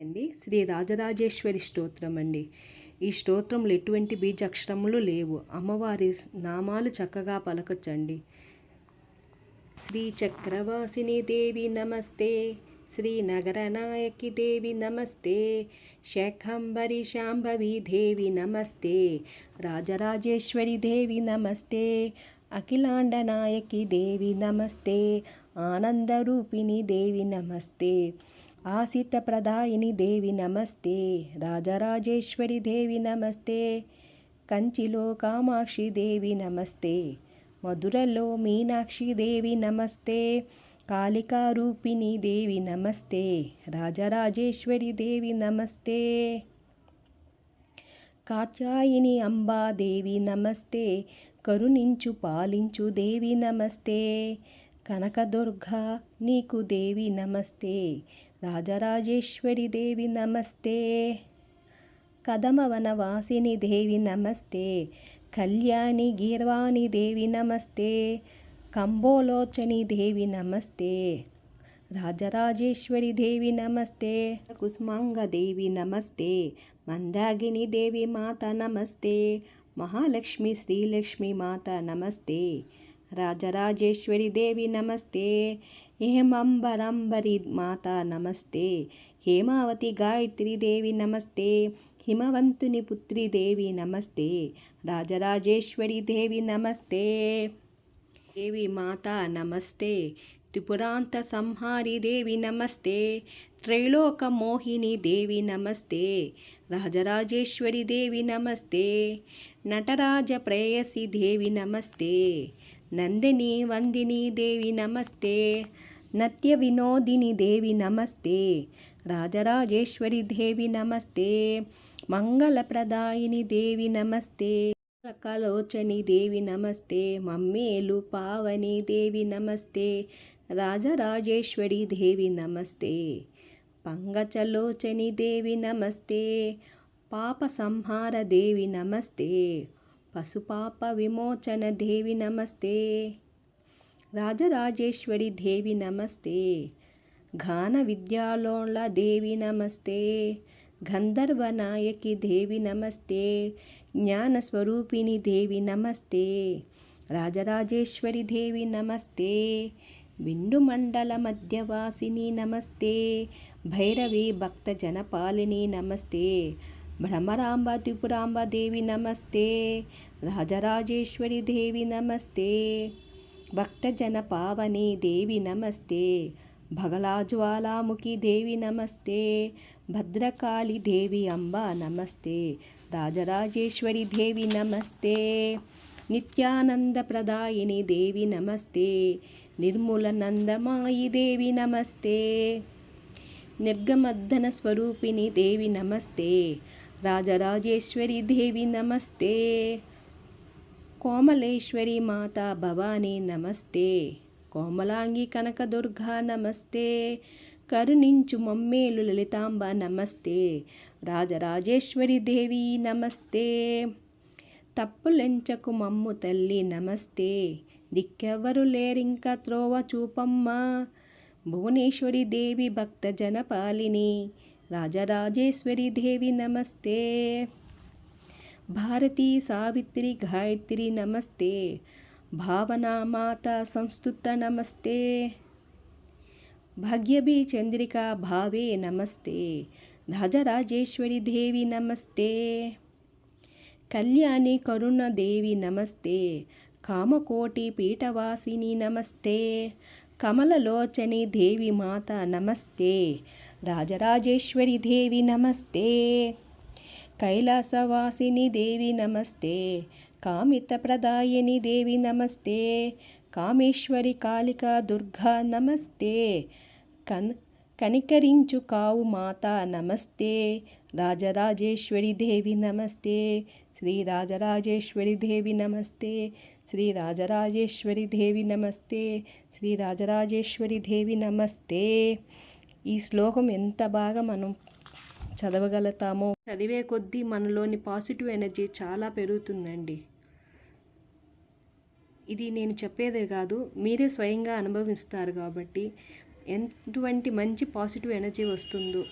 అండి. శ్రీ రాజరాజేశ్వరి స్తోత్రం అండి. ఈ స్తోత్రంలో ఎటువంటి బీజాక్షరములు లేవు. అమ్మవారి నామాలు చక్కగా పలకొచ్చండి. శ్రీ చక్రవాసిని దేవి నమస్తే. శ్రీ నగరనాయకి దేవి నమస్తే. శాఖంబరి శాంభవి దేవి నమస్తే. రాజరాజేశ్వరి దేవి నమస్తే. అఖిలాండ నాయకి దేవి నమస్తే. ఆనందరూపిణి దేవి నమస్తే. ఆసిత ప్రదాయిని దేవి నమస్తే. రాజరాజేశ్వరి దేవి నమస్తే. కంచిలో కామాక్షి దేవి నమస్తే. మధురలో మీనాక్షి దేవి నమస్తే. కాళికారూపిణి దేవి నమస్తే. రాజరాజేశ్వరి దేవి నమస్తే. కాత్యాయిని అంబా దేవి నమస్తే. కరుణించు పాలించు దేవి నమస్తే. కనకదుర్గ నీకు దేవి నమస్తే. రాజరాజేశ్వరి దేవి నమస్తే. కదమవనవాసిని దేవి నమస్తే. కళ్యాణి గీర్వాణి దేవి నమస్తే. కంబోలోచని దేవి నమస్తే. రాజరాజేశ్వరి దేవి నమస్తే. కుసుమాంగ దేవి నమస్తే. మందాగిని దేవి మాత నమస్తే. మహాలక్ష్మి శ్రీలక్ష్మి మాత నమస్తే రాజరాజేశ్వరి దేవి నమస్తే హేమంబరంబరి మాత నమస్తే హేమావతి గాయత్రి దేవి నమస్తే హిమవంతుని పుత్రి దేవి నమస్తే రాజరాజేశ్వరి దేవి నమస్తే దేవి మాత నమస్తే త్రిపురాంత సంహారి దేవి నమస్తే త్రైలోక మోహిని దేవి నమస్తే రాజరాజేశ్వరి దేవి నమస్తే నటరాజ ప్రేయసి దేవి నమస్తే నందిని వందిని దేవి నమస్తే నత్య వినోదిని దేవి నమస్తే రాజరాజేశ్వరి దేవి నమస్తే మంగళప్రదాయిని దేవి నమస్తే కలోచని దేవి నమస్తే మమ్మేలు పావని దేవి నమస్తే రాజరాజేశ్వరి దేవి నమస్తే. పంగచలోచని దేవి నమస్తే. పాప సంహార దేవి నమస్తే. పశుపాప విమోచన దేవి నమస్తే. రాజరాజేశ్వరి దేవి నమస్తే. ఘాన విద్యాలోళ దేవి నమస్తే. గంధర్వనాయకి దేవి నమస్తే. జ్ఞానస్వరూపిణి దేవి నమస్తే. రాజరాజేశ్వరి దేవి నమస్తే. బిండు మధ్యవాసిని నమస్తే. భైరవి భక్త జనపాలిని నమస్తే. భ్రమరాంబ త్రిపురాంబ దేవి నమస్తే. రాజరాజేశ్వరి దేవి నమస్తే. భక్తజన పావని దేవి నమస్తే. భగలాజ్వాలాముఖి దేవి నమస్తే. భద్రకాళి దేవి అంబ నమస్తే. రాజరాజేశ్వరి దేవి నమస్తే. నిత్యానందప్రదాయిని దేవి నమస్తే. నిర్మూలనందమాయి దేవి నమస్తే. నిర్గమర్ధన స్వరూపిణి దేవి నమస్తే. రాజరాజేశ్వరి దేవి నమస్తే. కోమలేశ్వరి మాత భవానీ నమస్తే. కోమలాంగి కనకదుర్గా నమస్తే. కరుణించు మమ్మేలు లలితాంబ నమస్తే. రాజరాజేశ్వరి దేవి నమస్తే. తప్పులెంచకు మమ్ము తల్లి నమస్తే. దిక్కెవ్వరు లేరింక త్రోవ చూపమ్మా. భువనేశ్వరి దేవి భక్త జనపాలిని. రాజరాజేశ్వరి దేవి నమస్తే. భారతీ సావిత్రి గాయత్రి నమస్తే. భావనా మాత సంస్థుత నమస్తే. భాగ్యభి చంద్రిక భావే నమస్తే. రాజరాజేశ్వరి దేవి నమస్తే. కళ్యాణి కరుణదేవి నమస్తే. కామకోటి పీఠవాసిని నమస్తే. కమలలోచని దేవి మాత నమస్తే. రాజరాజేశ్వరి దేవి నమస్తే. కైలాసవాసిని దేవి నమస్తే. కామితప్రదాయని దేవి నమస్తే. కామేశ్వరి కాళిక దుర్గా నమస్తే. కన్ కనికరించు కావు మాత నమస్తే. రాజరాజేశ్వరి దేవి నమస్తే. శ్రీ రాజరాజేశ్వరి దేవి నమస్తే. శ్రీ రాజరాజేశ్వరి దేవి నమస్తే. శ్రీ రాజరాజేశ్వరి దేవి నమస్తే. ఈ శ్లోకం ఎంత బాగా మనం చదవగలుగుతామో. చదివే కొద్దీ మనలోని పాజిటివ్ ఎనర్జీ చాలా పెరుగుతుందండి. ఇది నేను చెప్పేదే కాదు మీరే స్వయంగా అనుభవిస్తారు కాబట్టి. ఎటువంటి మంచి పాజిటివ్ ఎనర్జీ వస్తుందో